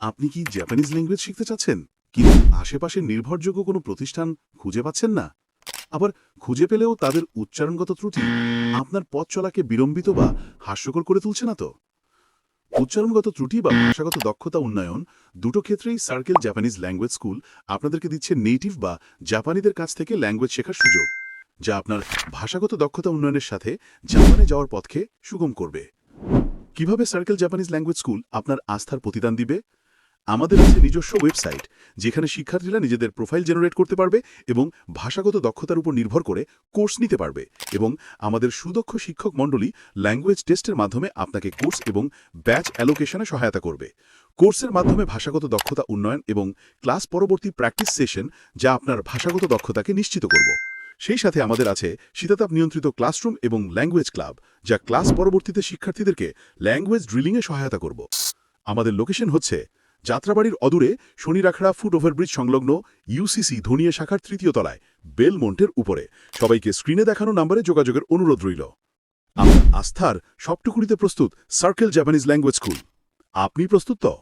আপনি কি Japanese language শিখতে চাচ্ছেন? কিন্তু আশেপাশে নির্ভরযোগ্য কোনো প্রতিষ্ঠান খুঁজে পাচ্ছেন না? আবার খুঁজে পেলেও তাদের উচ্চারণগত ত্রুটি আপনার পথ চলাকে বিলম্বিত বা হাস্যকর করে তুলছে না তো? উচ্চারণগত ত্রুটি বা ভাষাগত দক্ষতা উন্নয়ন দুটো ক্ষেত্রেই সার্কেল জাপানিজ ল্যাঙ্গুয়েজ স্কুল আপনাদেরকে দিচ্ছে নেটিভ বা জাপানিদের কাছ থেকে ল্যাঙ্গুয়েজ শেখার সুযোগ, যা আপনার ভাষাগত দক্ষতা উন্নয়নের সাথে জাপানে যাওয়ার পথকে সুগম করবে। কীভাবে সার্কেল জাপানিজ ল্যাঙ্গুয়েজ স্কুল আপনার আস্থার প্রতিদান দিবে? আমাদের আছে নিজস্ব ওয়েবসাইট, যেখানে শিক্ষার্থীরা নিজেদের প্রোফাইল জেনারেট করতে পারবে এবং ভাষাগত দক্ষতার উপর নির্ভর করে কোর্স নিতে পারবে এবং আমাদের সুদক্ষ শিক্ষক মণ্ডলী ল্যাঙ্গুয়েজ টেস্টের মাধ্যমে আপনাকে কোর্স এবং ব্যাচ অ্যালোকেশনে সহায়তা করবে। কোর্সের মাধ্যমে ভাষাগত দক্ষতা উন্নয়ন এবং ক্লাস পরবর্তী প্র্যাকটিস সেশন যা আপনার ভাষাগত দক্ষতাকে নিশ্চিত করব। সেই সাথে আমাদের আছে শীতাতাপ নিয়ন্ত্রিত ক্লাসরুম এবং ল্যাঙ্গুয়েজ ক্লাব, যা ক্লাস পরবর্তীতে শিক্ষার্থীদেরকে ল্যাঙ্গুয়েজ ড্রিলিংয়ে সহায়তা করব। আমাদের লোকেশন হচ্ছে যাত্রাবাড়ির অদূরে শনিরাখড়া ফুট ওভারব্রিজ সংলগ্ন ইউসিসি ধনিয়া শাখার তৃতীয় তলায় বেলমন্টের উপরে। সবাইকে স্ক্রিনে দেখানো নাম্বারে যোগাযোগের অনুরোধ রইল। আমার আস্থার সবটুকুরিতে প্রস্তুত সার্কেল জাপানিজ ল্যাঙ্গুয়েজ স্কুল। আপনি প্রস্তুত তো?